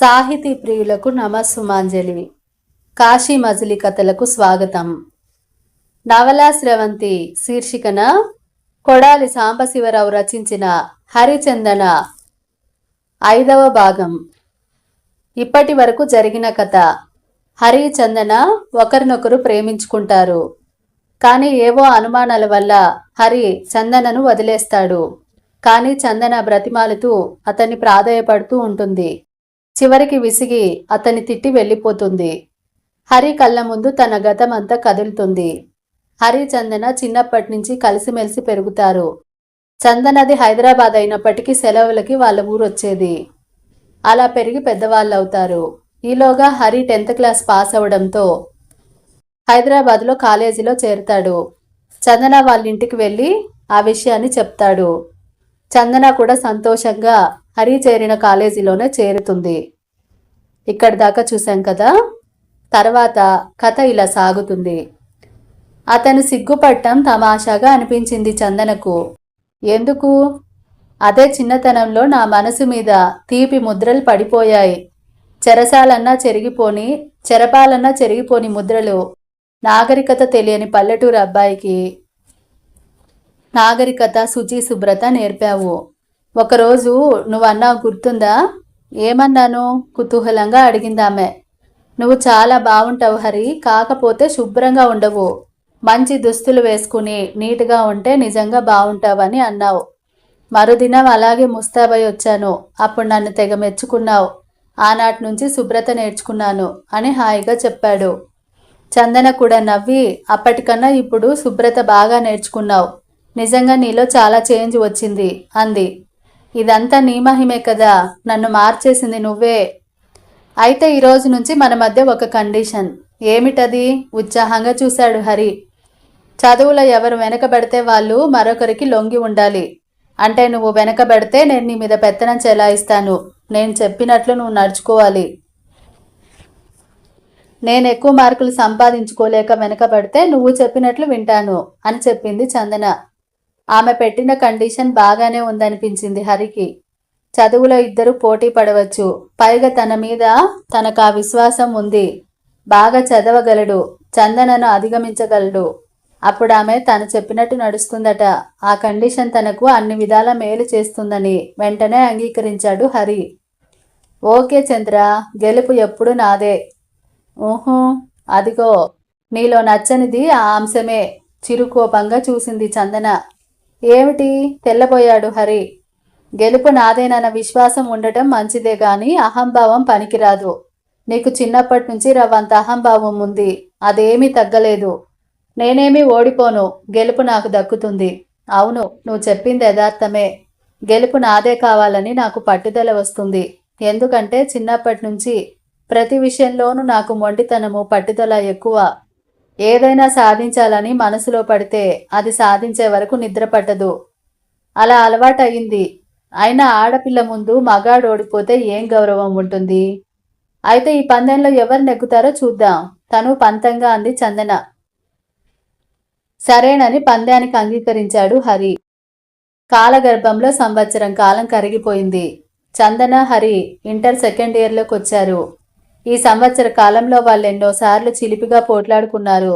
సాహితీ ప్రియులకు నమస్సుమాంజలి కాశీ మజిలీ కథలకు స్వాగతం. నవలా స్రవంతి శీర్షికన కొడాలి సాంబశివరావు రచించిన హరిచందన ఐదవ భాగం. ఇప్పటి వరకు జరిగిన కథ. హరి చందన ఒకరినొకరు ప్రేమించుకుంటారు. కానీ ఏవో అనుమానాల వల్ల హరి చందనను వదిలేస్తాడు. కానీ చందన బ్రతిమాలుతూ అతన్ని ప్రాధాయపడుతూ ఉంటుంది. చివరికి విసిగి అతన్ని తిట్టి వెళ్ళిపోతుంది. హరి కళ్ళ ముందు తన గతమంతా కదులుతుంది. హరి చందన చిన్నప్పటి నుంచి కలిసిమెలిసి పెరుగుతారు. చందనది హైదరాబాద్ అయినప్పటికీ సెలవులకి వాళ్ళ ఊరు వచ్చేది అలా పెరిగి పెద్దవాళ్ళు అవుతారు ఈలోగా హరి టెన్త్ క్లాస్ పాస్ అవడంతో హైదరాబాద్లో కాలేజీలో చేరుతాడు. చందన వాళ్ళ ఇంటికి వెళ్ళి ఆ విషయాన్ని చెప్తాడు. చందన కూడా సంతోషంగా హరి చేరిన కాలేజీలోనే చేరుతుంది. ఇక్కడి దాకా చూశాం కదా? తర్వాత కథ ఇలా సాగుతుంది. అతను సిగ్గుపడటం తమాషాగా అనిపించింది చందనకు. ఎందుకు? అదే చిన్నతనంలో నా మనసు మీద తీపి ముద్రలు పడిపోయాయి. చెరసాలన్నా చెరిగిపోని చెరపాలన్నా చెరిగిపోని ముద్రలు నాగరికత తెలియని పల్లెటూరు అబ్బాయికి. నాగరికత శుచి శుభ్రత నేర్పావు. ఒకరోజు నువ్వన్నా గుర్తుందా? ఏమన్నాను? కుతూహలంగా అడిగిందామె నువ్వు చాలా బాగుంటావు హరి కాకపోతే శుభ్రంగా ఉండవు. మంచి దుస్తులు వేసుకుని నీట్గా ఉంటే నిజంగా బాగుంటావని అన్నావు. మరుదినం అలాగే ముస్తాబై వచ్చాను. అప్పుడు నన్ను తెగ మెచ్చుకున్నావు. ఆనాటి నుంచి శుభ్రత నేర్చుకున్నాను అని హాయిగా చెప్పాడు. చందన కూడా నవ్వి అప్పటికన్నా ఇప్పుడు శుభ్రత బాగా నేర్చుకున్నావు. నిజంగా నీలో చాలా చేంజ్ వచ్చింది అంది. ఇదంతా నీ మహిమే కదా. నన్ను మార్చేసింది నువ్వే. అయితే ఈరోజు నుంచి మన మధ్య ఒక కండిషన్. ఏమిటది? ఉత్సాహంగా చూశాడు హరి. చదువులో ఎవరు వెనకబడితే వాళ్ళు మరొకరికి లొంగి ఉండాలి. అంటే నువ్వు వెనకబడితే నేను నీ మీద పెత్తనం చెలాయిస్తాను. నేను చెప్పినట్లు నువ్వు నడుచుకోవాలి. నేను ఎక్కువ మార్కులు సంపాదించుకోలేక వెనకబడితే నువ్వు చెప్పినట్లు వింటాను అని చెప్పింది చందన. ఆమె పెట్టిన కండిషన్ బాగానే ఉందనిపించింది హరికి. చదువులో ఇద్దరు పోటీ పడవచ్చు. పైగా తన మీద తనకు ఆ విశ్వాసం ఉంది. బాగా చదవగలడు. చందనను అధిగమించగలడు. అప్పుడు ఆమె తను చెప్పినట్టు నడుస్తుందట. ఆ కండిషన్ తనకు అన్ని విధాల మేలు చేస్తుందని వెంటనే అంగీకరించాడు హరి. ఓకే చంద్ర గెలుపు ఎప్పుడు నాదే. ఊహూ అదిగో నీలో నచ్చనిది ఆ అంశమే. చిరుకోపంగా చూసింది చందన. ఏమిటి? తెల్లబోయాడు హరి. గెలుపు నాదేనన్న విశ్వాసం ఉండటం మంచిదే గాని అహంభావం పనికిరాదు. నీకు చిన్నప్పటి నుంచి రవ్వంత అహంభావం ఉంది. అదేమీ తగ్గలేదు. నేనేమీ ఓడిపోను. గెలుపు నాకు దక్కుతుంది. అవును నువ్వు చెప్పింది యథార్థమే. గెలుపు నాదే కావాలని నాకు పట్టుదల వస్తుంది. ఎందుకంటే చిన్నప్పటి నుంచి ప్రతి విషయంలోనూ నాకు మొండితనము పట్టుదల ఎక్కువ. ఏదైనా సాధించాలని మనసులో పడితే అది సాధించే వరకు నిద్ర పట్టదు. అలా అలవాటయింది అయినా ఆడపిల్ల ముందు మగాడు ఓడిపోతే ఏం గౌరవం ఉంటుంది? అయితే ఈ పందెంలో ఎవరు నెగ్గుతారో చూద్దాం. తను పంతంగా అంది చందన. సరేనని పందానికి అంగీకరించాడు హరి. కాలగర్భంలో సంవత్సరం కాలం కరిగిపోయింది. చందన హరి ఇంటర్ సెకండ్ ఇయర్లోకి వచ్చారు ఈ సంవత్సర కాలంలో వాళ్ళు ఎన్నోసార్లు చిలిపిగా పోట్లాడుకున్నారు.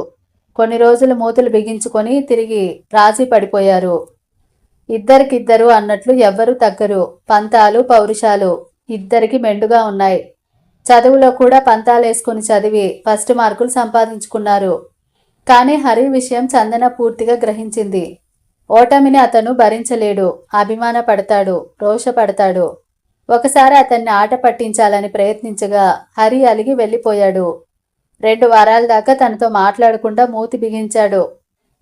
కొన్ని రోజులు మూతులు బిగించుకొని తిరిగి రాజీ పడిపోయారు. ఇద్దరికిద్దరు అన్నట్లు ఎవ్వరూ తగ్గరు. పంతాలు పౌరుషాలు ఇద్దరికి మెండుగా ఉన్నాయి. చదువులో కూడా పంతాలేసుకుని చదివి ఫస్ట్ మార్కులు సంపాదించుకున్నారు. కానీ హరి విషయం చందన పూర్తిగా గ్రహించింది. ఓటమిని అతను భరించలేడు. అభిమాన పడతాడు రోషపడతాడు. ఒకసారి అతన్ని ఆట పట్టించాలని ప్రయత్నించగా హరి అలిగి వెళ్ళిపోయాడు. రెండు వారాల దాకా తనతో మాట్లాడకుండా మూతి బిగించాడు.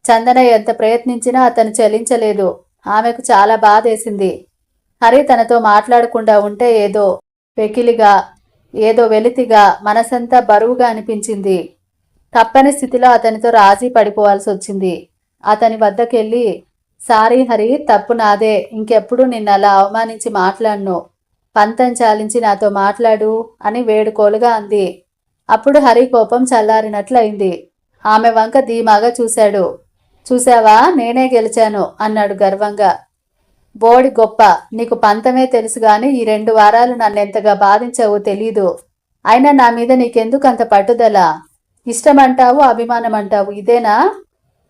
చందన ఎంత ప్రయత్నించినా అతను చలించలేదు. ఆమెకు చాలా బాధేసింది. హరి తనతో మాట్లాడకుండా ఉంటే ఏదో వెకిలిగా ఏదో వెలితిగా మనసంతా బరువుగా అనిపించింది. తప్పని స్థితిలో అతనితో రాజీ పడిపోవాల్సి వచ్చింది. అతని వద్దకెళ్ళి సారీ హరి తప్పు నాదే. ఇంకెప్పుడు నిన్న అలా అవమానించి మాట్లాడను. పంతం చాలించి నాతో మాట్లాడు అని వేడుకోలుగా అంది. అప్పుడు హరి కోపం చల్లారినట్లయింది. ఆమె వంక ధీమాగా చూశాడు. చూశావా? నేనే గెలిచాను అన్నాడు గర్వంగా. బోడి గొప్ప నీకు పంతమే తెలుసు గాని ఈ రెండు వారాలు నన్నెంతగా బాధించావో తెలీదు. అయినా నా మీద నీకెందుకు అంత పట్టుదల? ఇష్టమంటావు అభిమానం అంటావు ఇదేనా?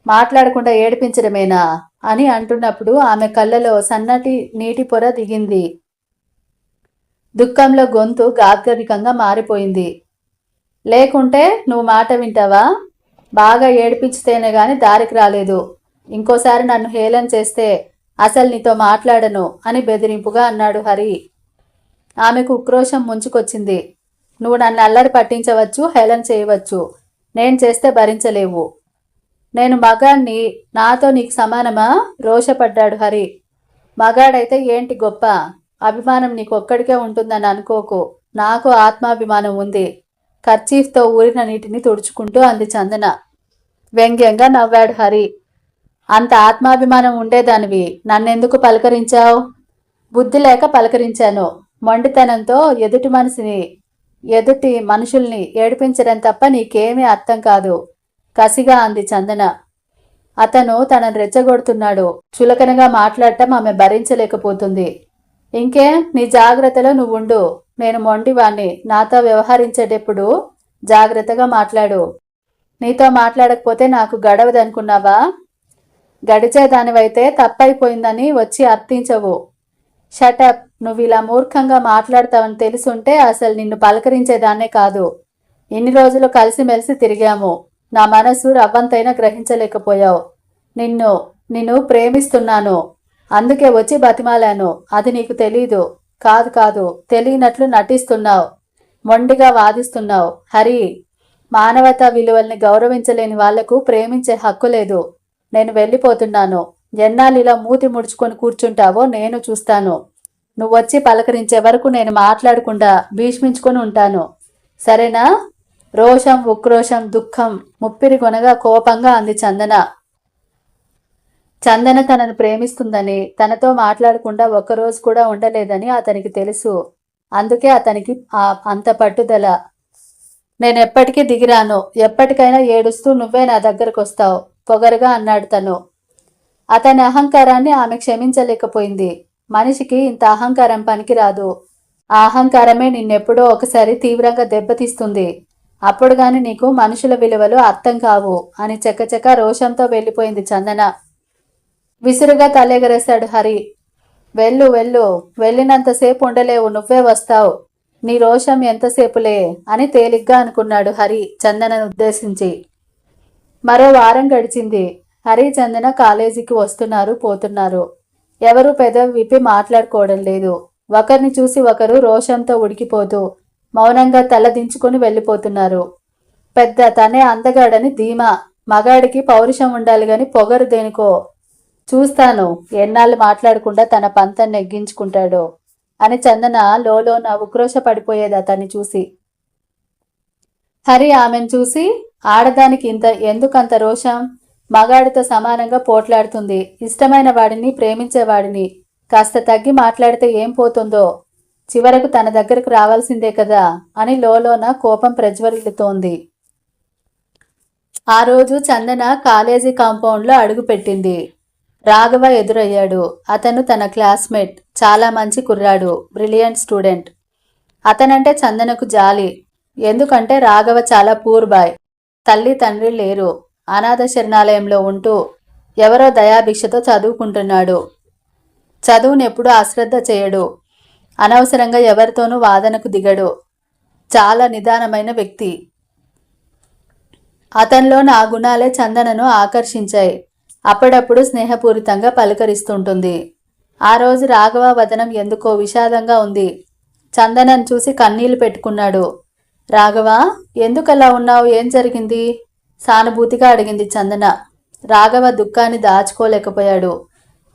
మాట్లాడకుండా ఏడిపించడమేనా? అని అంటున్నప్పుడు ఆమె కళ్ళలో సన్నటి నీటి పొర దిగింది. దుఃఖంలో గొంతు గాత్కరికంగా మారిపోయింది. లేకుంటే నువ్వు మాట వింటావా? బాగా ఏడిపించితేనే గాని దారికి రాలేదు. ఇంకోసారి నన్ను హేళన చేస్తే అసలు నీతో మాట్లాడను అని బెదిరింపుగా అన్నాడు హరి. ఆమెకు ఉక్రోషం ముంచుకొచ్చింది. నువ్వు నన్ను అల్లరి పట్టించవచ్చు హేళన చేయవచ్చు. నేను చేస్తే భరించలేవు. నేను మగాణ్ణి నాతో నీకు సమానమా? రోషపడ్డాడు హరి. మగాడైతే ఏంటి గొప్ప? అభిమానం నీకొక్కడికే ఉంటుందని అనుకోకు. నాకు ఆత్మాభిమానం ఉంది. కర్చీఫ్తో ఊరిన నీటిని తుడుచుకుంటూ అంది చందన. వ్యంగ్యంగా నవ్వాడు హరి. అంత ఆత్మాభిమానం ఉండేదానివి. నన్నెందుకు పలకరించావు? బుద్ధి లేక పలకరించాను. మొండితనంతో ఎదుటి మనిషిని ఎదుటి మనుషుల్ని ఏడిపించడం తప్ప నీకేమీ అర్థం కాదు. కసిగా అంది చందన. అతను తనను రెచ్చగొడుతున్నాడు. చులకనగా మాట్లాడటం ఆమె భరించలేకపోతుంది. ఇంకే నీ జాగ్రత్తలో నువ్వుండు. నేను మొండివాణ్ణి. నాతో వ్యవహరించేటప్పుడు జాగ్రత్తగా మాట్లాడు. నీతో మాట్లాడకపోతే నాకు గడవదనుకున్నావా? గడిచేదానివైతే తప్పైపోయిందని వచ్చి అర్థించవు. షటప్ నువ్వు ఇలా మూర్ఖంగా మాట్లాడతావని తెలుసుంటే అసలు నిన్ను పలకరించేదాన్నే కాదు. ఇన్ని రోజులు కలిసిమెలిసి తిరిగాము. నా మనసు రవ్వంతైనా గ్రహించలేకపోయావు. నిన్ను నిన్ను ప్రేమిస్తున్నాను. అందుకే వచ్చి బతిమాలాను. అది నీకు తెలీదు. కాదు కాదు తెలియనట్లు నటిస్తున్నావు. మొండిగా వాదిస్తున్నావు. హరి మానవతా విలువల్ని గౌరవించలేని వాళ్ళకు ప్రేమించే హక్కు లేదు. నేను వెళ్ళిపోతున్నాను. ఎన్నాళ్ళిలా మూతి ముడుచుకొని కూర్చుంటావో నేను చూస్తాను. నువ్వొచ్చి పలకరించే వరకు నేను మాట్లాడకుండా భీష్మించుకొని ఉంటాను. సరేనా? రోషం ఉక్రోషం దుఃఖం ముప్పిరి కొనగా కోపంగా అంది చందన. చందన తనను ప్రేమిస్తుందని తనతో మాట్లాడకుండా ఒక్కరోజు కూడా ఉండలేదని అతనికి తెలుసు. అందుకే అతనికి ఆ అంత పట్టుదల. నేను ఎప్పటికీ దిగిరాను. ఎప్పటికైనా ఏడుస్తూ నువ్వే నా దగ్గరకు వస్తావు పొగరుగా అన్నాడు తను. అతని అహంకారాన్ని ఆమె క్షమించలేకపోయింది. మనిషికి ఇంత అహంకారం పనికిరాదు. ఆ అహంకారమే నిన్నెప్పుడో ఒకసారి తీవ్రంగా దెబ్బతీస్తుంది. అప్పుడు గాని నీకు మనుషుల విలువలు అర్థం కావు అని చకచక రోషంతో వెళ్ళిపోయింది చందన. విసురుగా తలెగరేశాడు హరి. వెళ్ళు వెళ్ళు. వెళ్ళినంతసేపు ఉండలేవు. నువ్వే వస్తావు. నీ రోషం ఎంతసేపులే అని తేలిగ్గా అనుకున్నాడు హరి చందనను ఉద్దేశించి. మరో వారం గడిచింది. హరి చందన కాలేజీకి వస్తున్నారు పోతున్నారు. ఎవరు పెదవి విప్పి మాట్లాడుకోవడం లేదు. ఒకరిని చూసి ఒకరు రోషంతో ఉడికిపోతూ మౌనంగా తల దించుకొని వెళ్ళిపోతున్నారు. పెద్ద తనే అందగాడని ధీమా. మగాడికి పౌరుషం ఉండాలి గాని పొగరు దేనికో. చూస్తాను. ఎన్నాళ్ళు మాట్లాడకుండా తన పంతను నెగ్గించుకుంటాడో అని చందన లోలోన ఉక్రోష పడిపోయేది అతన్ని చూసి. హరి ఆమెను చూసి ఆడదానికి ఇంత ఎందుకంత రోషం? మగాడితో సమానంగా పోట్లాడుతుంది. ఇష్టమైన వాడిని ప్రేమించేవాడిని కాస్త తగ్గి మాట్లాడితే ఏం పోతుందో? చివరకు తన దగ్గరకు రావాల్సిందే కదా? అని లోలోన కోపం ప్రజ్వరిల్లుతోంది. ఆ రోజు చందన కాలేజీ కాంపౌండ్లో అడుగుపెట్టింది. రాఘవ ఎదురయ్యాడు. అతను తన క్లాస్మేట్ చాలా మంచి కుర్రాడు బ్రిలియంట్ స్టూడెంట్. అతనంటే చందనకు జాలి. ఎందుకంటే రాఘవ చాలా పూర్ బాయ్. తల్లి తండ్రి లేరు. అనాథ శరణాలయంలో ఉంటూ ఎవరో దయాభిక్షతో చదువుకుంటున్నాడు. చదువునెప్పుడు ఎప్పుడూ అశ్రద్ధ చేయడు. అనవసరంగా ఎవరితోనూ వాదనకు దిగడు. చాలా నిదానమైన వ్యక్తి. అతనిలో నా గుణాలే చందనను ఆకర్షించాయి. అప్పుడప్పుడు స్నేహపూరితంగా పలకరిస్తుంటుంది. ఆ రోజు రాఘవ వదనం ఎందుకో విషాదంగా ఉంది. చందనను చూసి కన్నీళ్ళు పెట్టుకున్నాడు. రాఘవ ఎందుకలా ఉన్నావు? ఏం జరిగింది? సానుభూతిగా అడిగింది చందన. రాఘవ దుఃఖాన్ని దాచుకోలేకపోయాడు.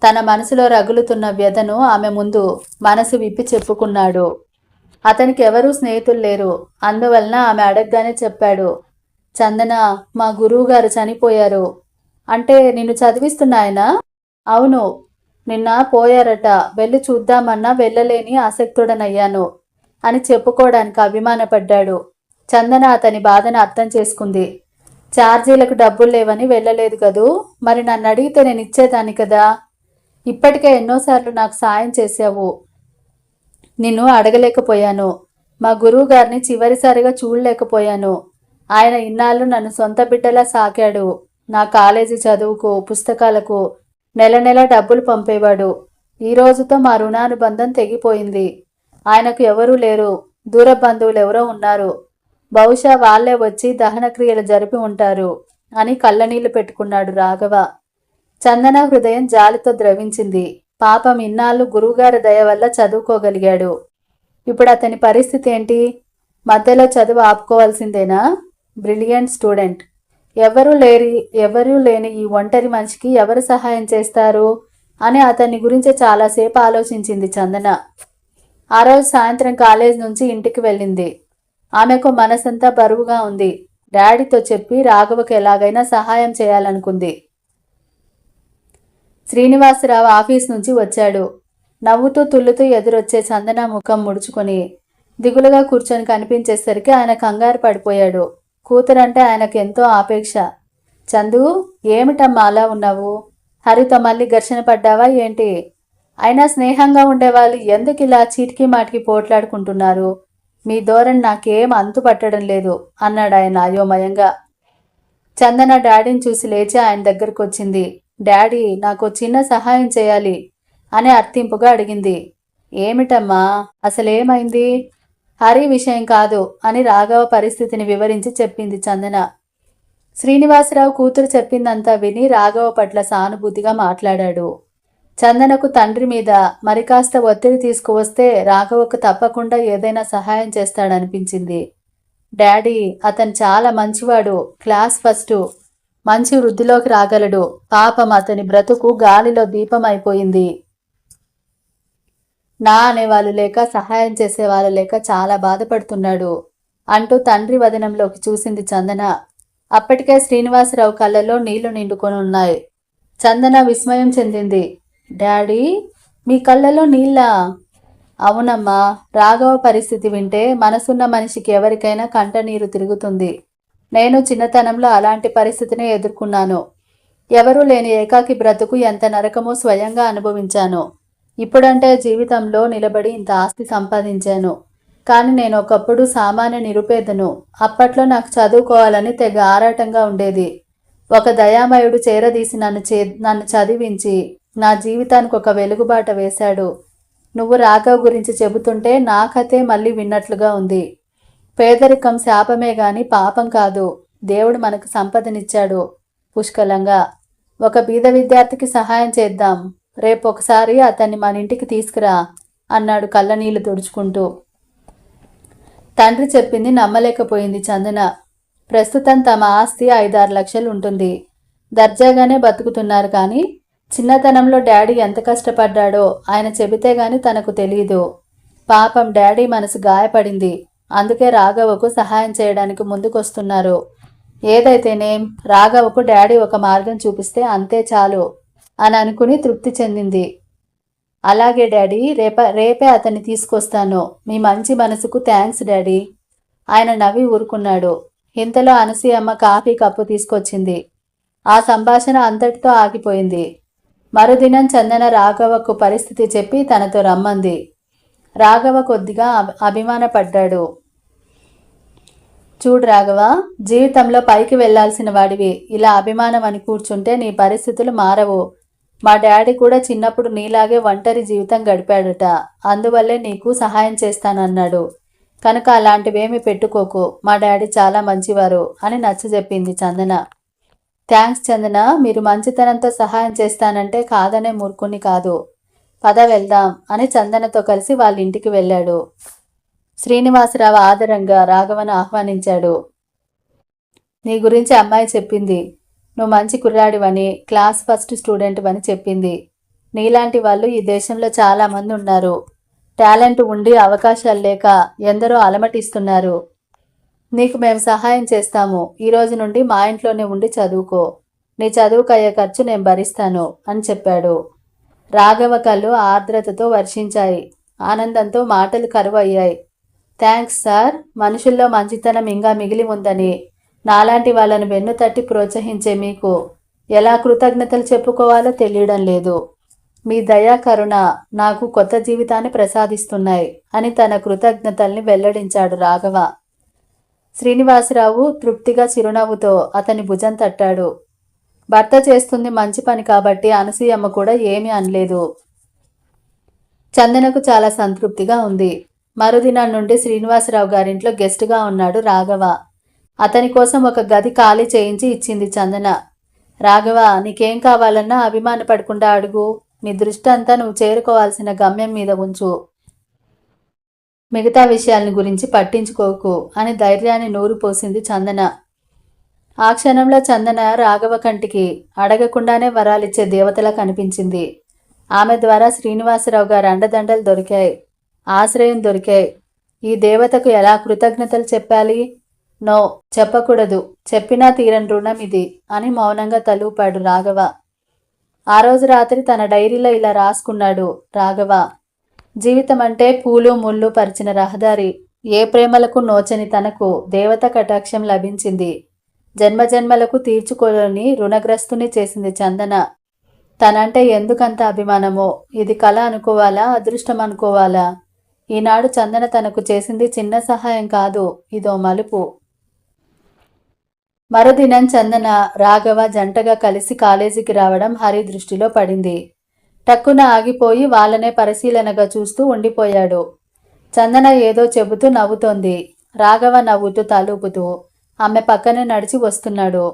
తన మనసులో రగులుతున్న వ్యధను ఆమె ముందు మనసు విప్పి చెప్పుకున్నాడు. అతనికి ఎవరూ స్నేహితులు లేరు. అందువలన ఆమె అడగగానే చెప్పాడు. చందన మా గురువుగారు చనిపోయారు. అంటే నిన్ను చదివిస్తున్నాయనా అవును నిన్న పోయారట వెళ్ళి చూద్దామన్నా వెళ్ళలేని ఆసక్తుడనయ్యాను అని చెప్పుకోవడానికి అభిమానపడ్డాడు. చందన అతని బాధను అర్థం చేసుకుంది. ఛార్జీలకు డబ్బులు లేవని వెళ్ళలేదు కదూ? మరి నన్ను అడిగితే నేను ఇచ్చేదాన్ని కదా? ఇప్పటికే ఎన్నోసార్లు నాకు సాయం చేశావు. నిన్ను అడగలేకపోయాను. మా గురువు గారిని చివరిసారిగా చూడలేకపోయాను. ఆయన ఇన్నాళ్ళు నన్ను సొంత బిడ్డలా సాకాడు. నా కాలేజీ చదువుకు పుస్తకాలకు నెల నెల డబ్బులు పంపేవాడు. ఈ రోజుతో మా రుణానుబంధం తెగిపోయింది. ఆయనకు ఎవరూ లేరు. దూర బంధువులు ఎవరో ఉన్నారు. బహుశా వాళ్ళే వచ్చి దహన క్రియలు జరిపి ఉంటారు అని కళ్ళనీళ్ళు పెట్టుకున్నాడు రాఘవ. చందన హృదయం జాలితో ద్రవించింది. పాపం ఇన్నాళ్ళు గురువుగారి దయ వల్ల చదువుకోగలిగాడు. ఇప్పుడు అతని పరిస్థితి ఏంటి? మధ్యలో చదువు ఆపుకోవాల్సిందేనా? Brilliant student. ఎవరూ లేరి ఎవరూ లేని ఈ ఒంటరి మనిషికి ఎవరు సహాయం చేస్తారు? అని అతన్ని గురించి చాలాసేపు ఆలోచించింది చందన. ఆ రోజు సాయంత్రం కాలేజ్ నుంచి ఇంటికి వెళ్ళింది. ఆమెకు మనసంతా బరువుగా ఉంది. డాడీతో చెప్పి రాఘవకు ఎలాగైనా సహాయం చేయాలనుకుంది. శ్రీనివాసరావు ఆఫీస్ నుంచి వచ్చాడు. నవ్వుతూ తుళ్ళుతూ ఎదురొచ్చే చందన ముఖం ముడుచుకొని దిగులుగా కూర్చొని కనిపించేసరికి ఆయన కంగారు పడిపోయాడు. కూతురంటే ఆయనకు ఎంతో ఆపేక్ష. చందు ఏమిటమ్మా అలా ఉన్నావు? హరితో మళ్ళీ ఘర్షణ పడ్డావా ఏంటి? అయినా స్నేహంగా ఉండేవాళ్ళు ఎందుకు ఇలా చీటికి మాటికి పోట్లాడుకుంటున్నారు? మీ ధోరణి నాకేం అంతు పట్టడం లేదు అన్నాడు ఆయన అయోమయంగా. చందన డాడీని చూసి లేచి ఆయన దగ్గరకు వచ్చింది డాడీ నాకు చిన్న సహాయం చేయాలి అని అర్థింపుగా అడిగింది. ఏమిటమ్మా? అసలేమైంది? హరి విషయం కాదు అని రాఘవ పరిస్థితిని వివరించి చెప్పింది చందన. శ్రీనివాసరావు కూతురు చెప్పిందంతా విని రాఘవ పట్ల సానుభూతిగా మాట్లాడాడు. చందనకు తండ్రి మీద మరి కాస్త ఒత్తిడి తీసుకువస్తే రాఘవకు తప్పకుండా ఏదైనా సహాయం చేస్తాడనిపించింది. డాడీ అతను చాలా మంచివాడు క్లాస్ ఫస్ట్ మంచి వృద్ధిలోకి రాగలడు. పాపం అతని బ్రతుకు గాలిలో దీపం అయిపోయింది నా అనేవాళ్ళు లేక సహాయం చేసేవాళ్ళు లేక చాలా బాధపడుతున్నాడు అంటూ తండ్రి వదనంలోకి చూసింది చందన. అప్పటికే శ్రీనివాసరావు కళ్ళలో నీళ్ళు నిండుకొని ఉన్నాయి. చందన విస్మయం చెందింది. డాడీ మీ కళ్ళలో నీళ్ళా? అవునమ్మా రాఘవ పరిస్థితి వింటే మనసున్న మనిషికి ఎవరికైనా కంట నీరు తిరుగుతుంది. నేను చిన్నతనంలో అలాంటి పరిస్థితిని ఎదుర్కొన్నాను. ఎవరూ లేని ఏకాకి బ్రతుకు ఎంత నరకమో స్వయంగా అనుభవించాను. ఇప్పుడంటే జీవితంలో నిలబడి ఇంత ఆస్తి సంపాదించాను. కానీ నేను ఒకప్పుడు సామాన్య నిరుపేదను. అప్పట్లో నాకు చదువుకోవాలని తెగ ఆరాటంగా ఉండేది. ఒక దయామయుడు చేరదీసి నన్ను చే నన్ను చదివించి నా జీవితానికి ఒక వెలుగుబాట వేశాడు. నువ్వు రాఘవ్ గురించి చెబుతుంటే నా కథే మళ్ళీ విన్నట్లుగా ఉంది. పేదరికం శాపమే గాని పాపం కాదు. దేవుడు మనకు సంపదనిచ్చాడు. పుష్కలంగా. ఒక బీద విద్యార్థికి సహాయం చేద్దాం. రేపు ఒకసారి అతన్ని మన ఇంటికి తీసుకురా అన్నాడు కళ్ళనీళ్ళు తుడుచుకుంటూ. తండ్రి చెప్పింది నమ్మలేకపోయింది చందన. ప్రస్తుతం తమ ఆస్తి ఐదారు లక్షలు ఉంటుంది. దర్జాగానే బతుకుతున్నారు కానీ చిన్నతనంలో డాడీ ఎంత కష్టపడ్డాడో ఆయన చెబితే గాని తనకు తెలియదు పాపం డాడీ మనసు గాయపడింది. అందుకే రాఘవకు సహాయం చేయడానికి ముందుకొస్తున్నారు. ఏదైతేనేం రాఘవకు డాడీ ఒక మార్గం చూపిస్తే అంతే చాలు. అని అనుకుని తృప్తి చెందింది. అలాగే డాడీ రేప రేపే అతన్ని తీసుకొస్తాను. మీ మంచి మనసుకు థ్యాంక్స్ డాడీ. ఆయన నవ్వి ఊరుకున్నాడు. ఇంతలో అనసూయమ్మ కాఫీ కప్పు తీసుకొచ్చింది. ఆ సంభాషణ అంతటితో ఆగిపోయింది. మరుదినం చందన రాఘవకు పరిస్థితి చెప్పి తనతో రమ్మంది. రాఘవ కొద్దిగా అభి- అభిమానపడ్డాడు. చూడు రాఘవ జీవితంలో పైకి వెళ్ళాల్సిన వాడివి. ఇలా అభిమానం అని కూర్చుంటే నీ పరిస్థితులు మారవు. మా డాడీ కూడా చిన్నప్పుడు నీలాగే ఒంటరి జీవితం గడిపాడట. అందువల్లే నీకు సహాయం చేస్తానన్నాడు. కనుక అలాంటివేమీ పెట్టుకోకు. మా డాడీ చాలా మంచివారు అని నచ్చజెప్పింది చందన. థ్యాంక్స్ చందన మీరు మంచితనంతో సహాయం చేస్తానంటే కాదనే మూర్ఖుని కాదు. పద వెళ్దాం అని చందనతో కలిసి వాళ్ళ ఇంటికి వెళ్ళాడు. శ్రీనివాసరావు ఆదరంగా రాఘవను ఆహ్వానించాడు. నీ గురించి అమ్మాయి చెప్పింది. నువ్వు మంచి కుర్రాడివని క్లాస్ ఫస్ట్ స్టూడెంట్ అని చెప్పింది. నీలాంటి వాళ్ళు ఈ దేశంలో చాలా మంది ఉన్నారు. టాలెంట్ ఉండి అవకాశాలు లేక ఎందరో అలమటిస్తున్నారు. నీకు మేము సహాయం చేస్తాము. ఈ రోజు నుండి మా ఇంట్లోనే ఉండి చదువుకో. నీ చదువుకు అయ్యే ఖర్చు నేను భరిస్తాను అని చెప్పాడు. రాఘవ కళ్ళు ఆర్ద్రతతో వర్షించాయి. ఆనందంతో మాటలు కరువు అయ్యాయి థ్యాంక్స్ సార్. మనుషుల్లో మంచితనం ఇంకా మిగిలి ఉందని నాలాంటి వాళ్ళను వెన్ను తట్టి ప్రోత్సహించే మీకు ఎలా కృతజ్ఞతలు చెప్పుకోవాలో తెలియడం లేదు. మీ దయా కరుణ నాకు కొత్త జీవితాన్ని ప్రసాదిస్తున్నాయి అని తన కృతజ్ఞతల్ని వెల్లడించాడు రాఘవ. శ్రీనివాసరావు తృప్తిగా చిరునవ్వుతో అతని భుజం తట్టాడు. భర్త చేస్తుంది మంచి పని కాబట్టి అనసూయమ్మ కూడా ఏమీ అనలేదు. చందనకు చాలా సంతృప్తిగా ఉంది. మరుదినం నుండి శ్రీనివాసరావు గారింట్లో గెస్ట్గా ఉన్నాడు రాఘవ. అతని కోసం ఒక గది ఖాళీ చేయించి ఇచ్చింది చందన. రాఘవ నీకేం కావాలన్నా అభిమాన పడకుండా అడుగు. నీ దృష్టి అంతా నువ్వు చేరుకోవాల్సిన గమ్యం మీద ఉంచు. మిగతా విషయాలని గురించి పట్టించుకోకు అని ధైర్యాన్ని నూరు పోసింది చందన. ఆ క్షణంలో చందన రాఘవ కంటికి అడగకుండానే వరాలిచ్చే దేవతలా కనిపించింది. ఆమె ద్వారా శ్రీనివాసరావు గారు అండదండలు దొరికాయి. ఆశ్రయం దొరికాయి. ఈ దేవతకు ఎలా కృతజ్ఞతలు చెప్పాలి? నో చెప్పకూడదు. చెప్పినా తీరని రుణం ఇది అని మౌనంగా తలూపాడు రాఘవ. ఆ రోజు రాత్రి తన డైరీలో ఇలా రాసుకున్నాడు రాఘవ. జీవితం అంటే పూలు ముళ్ళు పరిచిన రహదారి. ఏ ప్రేమలకు నోచని తనకు దేవత కటాక్షం లభించింది. జన్మజన్మలకు తీర్చుకోలేని రుణగ్రస్తుని చేసింది చందన. తనంటే ఎందుకంత అభిమానమో? ఇది కళ అనుకోవాలా అదృష్టం అనుకోవాలా? ఈనాడు చందన తనకు చేసింది చిన్న సహాయం కాదు ఇదో మలుపు. మరుదినం చందన రాఘవ జంటగా కలిసి కాలేజీకి రావడం హరి దృష్టిలో పడింది. టక్కున ఆగిపోయి వాళ్ళనే పరిశీలనగా చూస్తూ ఉండిపోయాడు. చందన ఏదో చెబుతూ నవ్వుతోంది. రాఘవ నవ్వుతూ తలూపుతూ ఆమె పక్కనే నడిచి వస్తున్నాడు.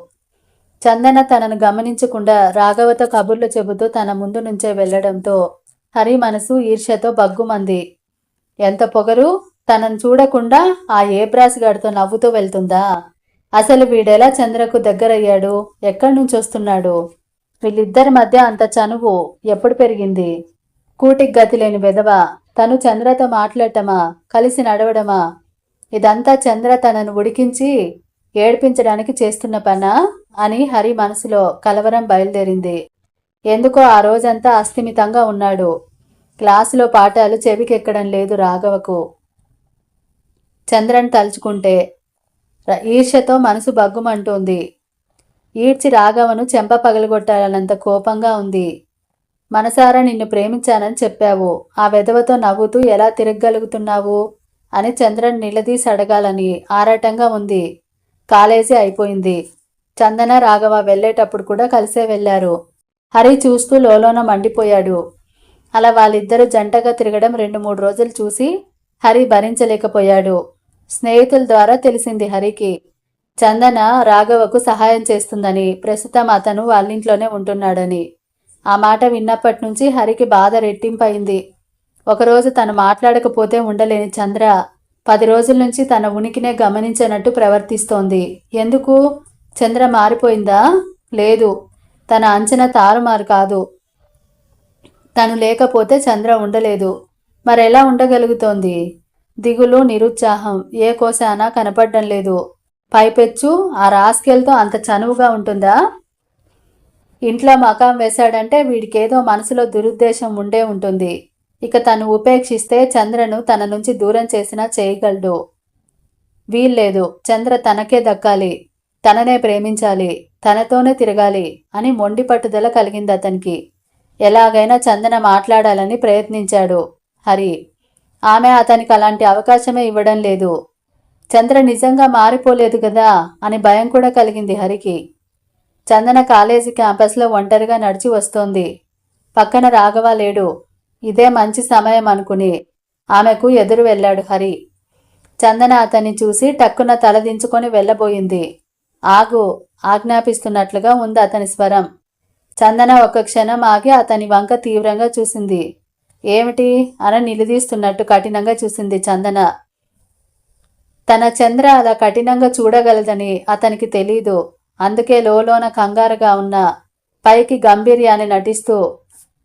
చందన తనను గమనించకుండా రాఘవతో కబుర్లు చెబుతూ తన ముందు నుంచే వెళ్ళడంతో హరి మనసు ఈర్ష్యతో బగ్గుమంది ఎంత పొగరు? తనను చూడకుండా ఆ ఏబ్రాస్ గాడితో నవ్వుతూ వెళ్తుందా? అసలు వీడెలా చంద్రకు దగ్గరయ్యాడు? ఎక్కడి నుంచి వస్తున్నాడు? వీళ్ళిద్దరి మధ్య అంత చనువు ఎప్పుడు పెరిగింది? కూటికి గతి లేని వెధవ తను చంద్రతో మాట్లాడటమా? కలిసి నడవడమా? ఇదంతా చంద్ర తనను ఉడికించి ఏడ్పించడానికి చేస్తున్న పనా? అని హరి మనసులో కలవరం బయలుదేరింది. ఎందుకో ఆ రోజంతా అస్థిమితంగా ఉన్నాడు. క్లాసులో పాఠాలు చెవికెక్కడం లేదు రాఘవకు. చంద్రన్ తలుచుకుంటే ఈర్ష్యతో మనసు బగ్గుమంటోంది ఈడ్చి రాఘవను చెంప పగలగొట్టాలన్నంత కోపంగా ఉంది. మనసారా నిన్ను ప్రేమించానని చెప్పావు. ఆ వెధవతో నవ్వుతూ ఎలా తిరగగలుగుతున్నావు? అని చంద్రన్ నిలదీసి అడగాలని ఆరాటంగా ఉంది. కాలేజీ అయిపోయింది. చందన రాఘవ వెళ్ళేటప్పుడు కూడా కలిసే వెళ్ళారు. హరి చూస్తూ లోలోన మండిపోయాడు. అలా వాళ్ళిద్దరూ జంటగా తిరగడం రెండు మూడు రోజులు చూసి హరి భరించలేకపోయాడు. స్నేహితుల ద్వారా తెలిసింది హరికి. చందన రాఘవకు సహాయం చేస్తుందని ప్రస్తుతం అతను వాళ్ళింట్లోనే ఉంటున్నాడని. ఆ మాట విన్నప్పటి నుంచి హరికి బాధ రెట్టింపయింది. ఒకరోజు తను మాట్లాడకపోతే ఉండలేని చంద్ర పది రోజుల నుంచి తన ఉనికినే గమనించనట్టు ప్రవర్తిస్తోంది. ఎందుకు? చంద్ర మారిపోయిందా? లేదు. తన అంచనా తారుమారు కాదు. తను లేకపోతే చంద్ర ఉండలేదు. మరెలా ఉండగలుగుతోంది? దిగులు నిరుత్సాహం. ఏ కోశానా కనపడడం లేదు. పైపెచ్చు ఆ రాస్కెల్తో అంత చనువుగా ఉంటుందా? ఇంట్లో మకాం వేశాడంటే వీడికేదో మనసులో దురుద్దేశం ఉండే ఉంటుంది. ఇక తను ఉపేక్షిస్తే చంద్రను తన నుంచి దూరం చేసినా చేయగలడు. వీల్లేదు. చంద్ర తనకే దక్కాలి. తననే ప్రేమించాలి. తనతోనే తిరగాలి అని మొండి పట్టుదల కలిగింది అతనికి ఎలాగైనా చందన మాట్లాడాలని ప్రయత్నించాడు. హరి ఆమె అతనికి అలాంటి అవకాశమే ఇవ్వడం లేదు. చంద్ర నిజంగా మారిపోలేదు కదా అని భయం కూడా కలిగింది హరికి. చందన కాలేజీ క్యాంపస్లో ఒంటరిగా నడిచి వస్తోంది. పక్కన రాఘవ లేడు. ఇదే మంచి సమయం అనుకుని ఆమెకు ఎదురు వెళ్ళాడు హరి. చందన అతన్ని చూసి టక్కున తలదించుకొని వెళ్ళబోయింది. ఆగు ఆజ్ఞాపిస్తున్నట్లుగా ఉంది అతని స్వరం. చందన ఒక్క క్షణం ఆగి అతని వంక తీవ్రంగా చూసింది. ఏమిటి? అని నిలదీస్తున్నట్టు కఠినంగా చూసింది చందన. తన చంద్ర అలా కఠినంగా చూడగలదని అతనికి తెలీదు. అందుకే లోలోన కంగారుగా ఉన్న పైకి గంభీర్యాన్ని నటిస్తూ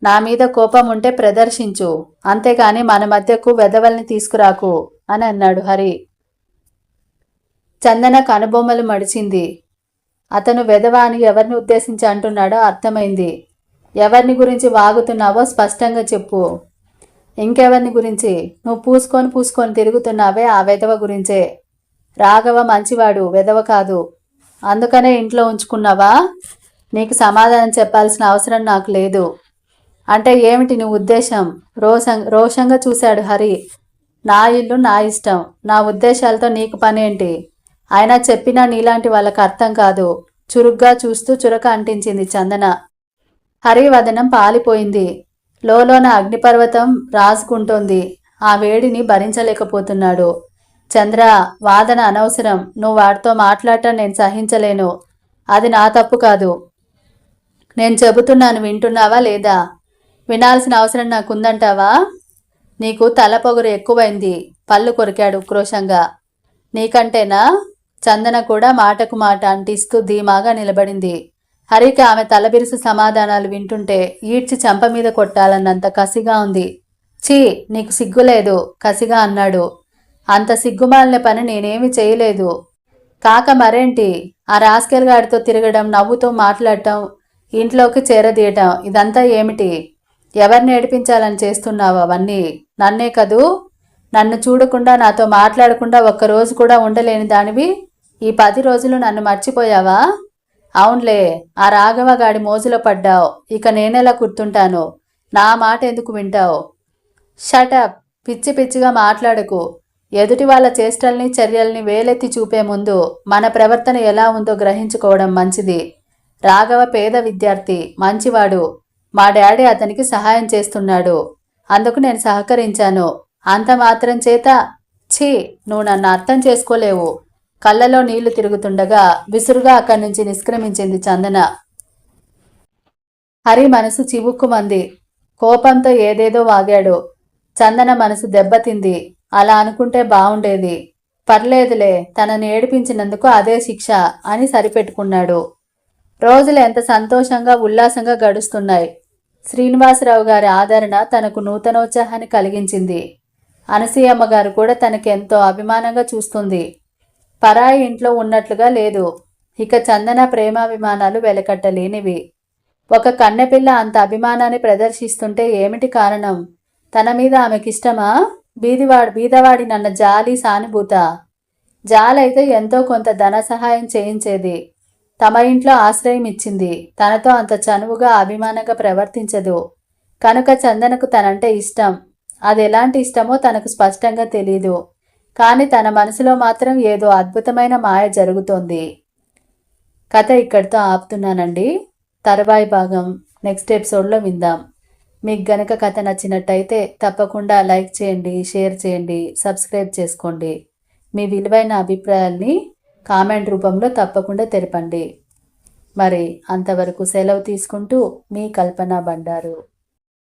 నా మీద కోపం ఉంటే ప్రదర్శించు. అంతేగాని మన మధ్యకు వెధవల్ని తీసుకురాకు అని అన్నాడు హరి. చందన కనుబొమ్మలు మడిచింది. అతను వెధవ అని ఎవరిని ఉద్దేశించి అంటున్నాడో అర్థమైంది. ఎవరిని గురించి వాగుతున్నావో స్పష్టంగా చెప్పు. ఇంకెవరిని గురించి? నువ్వు పూసుకొని పూసుకొని తిరుగుతున్నావే ఆ వెధవ గురించే. రాఘవ మంచివాడు వెధవ కాదు. అందుకనే ఇంట్లో ఉంచుకున్నావా? నీకు సమాధానం చెప్పాల్సిన అవసరం నాకు లేదు. అంటే ఏమిటి నీ ఉద్దేశం? రోషం రోషంగా చూశాడు హరి. నా ఇల్లు నా ఇష్టం. నా ఉద్దేశాలతో నీకు పనేంటి? అయినా చెప్పినా నీలాంటి వాళ్ళకి అర్థం కాదు. చురుగ్గా చూస్తూ చురక అంటించింది చందన. హరి వదనం పాలిపోయింది. లోలోన అగ్నిపర్వతం రాసుకుంటోంది ఆ వేడిని భరించలేకపోతున్నాడు. చంద్ర వాదన అనవసరం. నువ్వు వాడితో మాట్లాడటం నేను సహించలేను. అది నా తప్పు కాదు. నేను చెబుతున్నాను వింటున్నావా లేదా? వినాల్సిన అవసరం నాకుందంటావా? నీకు తల పొగరు ఎక్కువైంది. పళ్ళు కొరికాడు ఉక్రోషంగా నీకంటేనా? చందన కూడా మాటకు మాట అంటిస్తూ ధీమాగా నిలబడింది. హరికి ఆమె తలబిరుసు సమాధానాలు వింటుంటే ఈడ్చి చంప మీద కొట్టాలన్నంత కసిగా ఉంది. ఛీ నీకు సిగ్గులేదు కసిగా అన్నాడు. అంత సిగ్గుమాలిన పని నేనేమి చేయలేదు. కాక మరేంటి? ఆ రాస్కెల్ గారితో తిరగడం నవ్వుతూ మాట్లాడటం ఇంట్లోకి చేరదీయటం ఇదంతా ఏమిటి? ఎవరిని ఏడిపించాలని చేస్తున్నావు అవన్నీ? నన్నే కదూ? నన్ను చూడకుండా నాతో మాట్లాడకుండా ఒక్కరోజు కూడా ఉండలేని దానివి? ఈ పది రోజులు నన్ను మర్చిపోయావా? అవునులే ఆ రాఘవ గాడి మోజులో పడ్డావు. ఇక నేనెలా గుర్తుంటాను? నా మాట ఎందుకు వింటావు? షటప్ పిచ్చి పిచ్చిగా మాట్లాడకు. ఎదుటి వాళ్ళ చేష్టల్ని చర్యల్ని వేలెత్తి చూపే ముందు మన ప్రవర్తన ఎలా ఉందో గ్రహించుకోవడం మంచిది. రాఘవ పేద విద్యార్థి మంచివాడు. మా డాడీ అతనికి సహాయం చేస్తున్నాడు. అందుకు నేను సహకరించాను. అంత మాత్రం చేత ఛీ నువ్వు నన్ను అర్థం చేసుకోలేవు. కళ్ళలో నీళ్ళు తిరుగుతుండగా విసురుగా అక్కడి నుంచి నిష్క్రమించింది చందన. హరి మనసు చివుక్కుమంది. కోపంతో ఏదేదో వాగాడు. చందన మనసు దెబ్బతింది. అలా అనుకుంటే బావుండేది. పర్లేదులే తనని ఏడిపించినందుకు అదే శిక్ష అని సరిపెట్టుకున్నాడు. రోజులు ఎంత సంతోషంగా ఉల్లాసంగా గడుస్తున్నాయి. శ్రీనివాసరావు గారి ఆదరణ తనకు నూతనోత్సాహాన్ని కలిగించింది. అనసూయమ్మ గారు కూడా తనకెంతో అభిమానంగా చూస్తుంది. పరాయి ఇంట్లో ఉన్నట్లుగా లేదు. ఇక చందన ప్రేమాభిమానాలు వెలకట్టలేనివి. ఒక కన్నెపిల్ల అంత అభిమానాన్ని ప్రదర్శిస్తుంటే ఏమిటి కారణం? తన మీద ఆమెకిష్టమా? బీదివాడు బీదవాడి నన్న జాలి సానుభూత. జాలైతే ఎంతో కొంత ధన సహాయం చేయించేది. తమ ఇంట్లో ఆశ్రయం ఇచ్చింది. తనతో అంత చనువుగా అభిమానంగా ప్రవర్తించదు. కనుక చందనకు తనంటే ఇష్టం. అది ఎలాంటి ఇష్టమో తనకు స్పష్టంగా తెలీదు. కానీ తన మనసులో మాత్రం ఏదో అద్భుతమైన మాయ జరుగుతోంది. కథ ఇక్కడితో ఆపుతున్నానండి. తర్వాయి భాగం నెక్స్ట్ ఎపిసోడ్లో విందాం. మీకు గనక కథ నచ్చినట్టయితే తప్పకుండా లైక్ చేయండి షేర్ చేయండి సబ్స్క్రైబ్ చేసుకోండి. మీ విలువైన అభిప్రాయాల్ని కామెంట్ రూపంలో తప్పకుండా తెలపండి మరి అంతవరకు సెలవు తీసుకుంటూ మీ కల్పన బండారు.